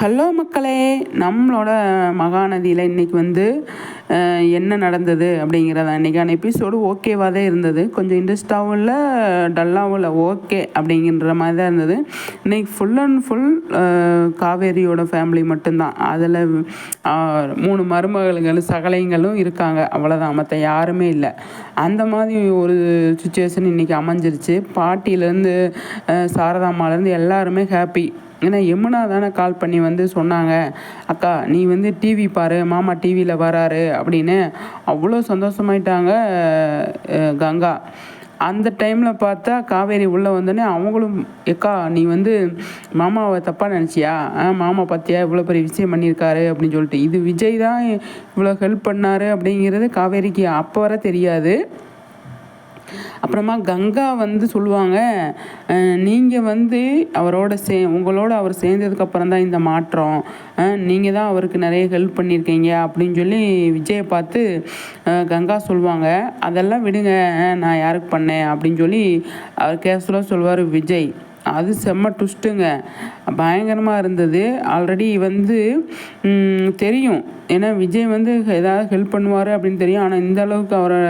Hello மக்களே நம்மளோட மகாநதியில் இன்றைக்கி வந்து என்ன நடந்தது அப்படிங்கிறத அன்றைக்கான எபிசோடு ஓகேவாக தான் இருந்தது. கொஞ்சம் இன்ட்ரெஸ்டாகவும் இல்லை டல்லாகவும் இல்லை ஓகே அப்படிங்கிற மாதிரி தான் இருந்தது. இன்றைக்கி ஃபுல் அண்ட் ஃபுல் காவேரியோட ஃபேமிலி மட்டும்தான். அதில் மூணு மருமகளுங்கள் சகலைங்களும் இருக்காங்க. அவ்வளோதான் மற்ற யாருமே இல்லை. அந்த மாதிரி ஒரு சுச்சுவேஷன் இன்றைக்கி அமைஞ்சிருச்சு. பாட்டியிலேருந்து சாரதாம்மாலேருந்து எல்லாருமே ஹாப்பி ஏன்னா யமுனா தானே கால் பண்ணி வந்து சொன்னாங்க. அக்கா நீ வந்து டிவி பாரு மாமா டிவியில் வராரு அப்படின்னு அவ்வளோ சந்தோஷமாயிட்டாங்க கங்கா. அந்த டைமில் பார்த்தா காவேரி உள்ளே வந்தோடனே அவங்களும் எக்கா நீ வந்து மாமாவை தப்பாக நினச்சியா? ஆ மாமா பார்த்தியா இவ்வளோ பெரிய விஷயம் பண்ணியிருக்காரு அப்படின்னு சொல்லிட்டு. இது விஜய் தான் இவ்வளோ ஹெல்ப் பண்ணார் அப்படிங்கிறது காவேரிக்கு அப்போ வர தெரியாது. அப்புறமா கங்கா வந்து சொல்லுவாங்க நீங்கள் வந்து அவரோட சே உங்களோட அவர் சேர்ந்ததுக்கப்புறம் தான் இந்த மாற்றம். நீங்கள் தான் அவருக்கு நிறைய ஹெல்ப் பண்ணியிருக்கீங்க அப்படின்னு சொல்லி விஜயை பார்த்து கங்கா சொல்லுவாங்க. அதெல்லாம் விடுங்க நான் யாருக்கு பண்ணேன்? அப்படின்னு சொல்லி அவர் கேஷுவலாக சொல்லுவார் விஜய். அது செம்ம ட்விஸ்ட்டுங்க பயங்கரமாக இருந்தது. ஆல்ரெடி வந்து தெரியும். ஏன்னா விஜய் வந்து ஏதாவது ஹெல்ப் பண்ணுவார் அப்படின்னு தெரியும். ஆனால் இந்த அளவுக்கு அவரை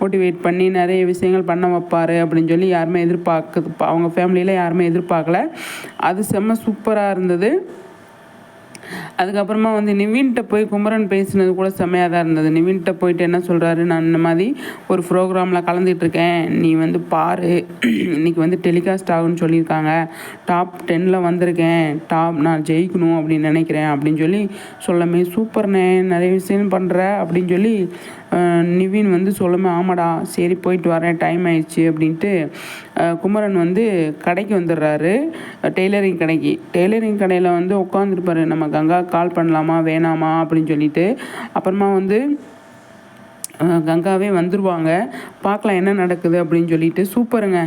மோட்டிவேட் பண்ணி நிறைய விஷயங்கள் பண்ண வைப்பார் அப்படின்னு சொல்லி யாருமே எதிர்பார்க்குது அவங்க ஃபேமிலியில் யாருமே எதிர்பார்க்கல. அது செம்ம சூப்பராக இருந்தது. அதுக்கப்புறமா வந்து நிவின்கிட்ட போய் குமரன் பேசினது கூட செம்மையாக தான் இருந்தது. நிவின்கிட்ட போயிட்டு என்ன சொல்கிறாரு நான் இந்த மாதிரி ஒரு ப்ரோக்ராமில் கலந்துகிட்ருக்கேன் நீ வந்து பாரு. இன்றைக்கி வந்து டெலிகாஸ்ட் ஆகுன்னு சொல்லியிருக்காங்க. டாப் டென்னில் வந்திருக்கேன். டாப் நான் ஜெயிக்கணும் அப்படின்னு நினைக்கிறேன். அப்படின்னு சொல்லி சொல்லமே சூப்பர்ண்ணே நிறைய விஷயம் பண்ணுற அப்படின்னு சொல்லி நிவின் வந்து சொல்லுமே ஆமாடா சரி போயிட்டு வரேன் டைம் ஆயிடுச்சு அப்படின்ட்டு குமரன் வந்து கடைக்கு வந்துடுறாரு. டெய்லரிங் கடைக்கு. டெய்லரிங் கடையில் வந்து உட்காந்துருப்பாரு நம்ம கங்கா கால் பண்ணலாமா வேணாமா? அப்படின்னு சொல்லிட்டு அப்புறமா வந்து கங்காவே வந்துடுவாங்க பார்க்கலாம் என்ன நடக்குது அப்படின்னு சொல்லிட்டு சூப்பருங்க.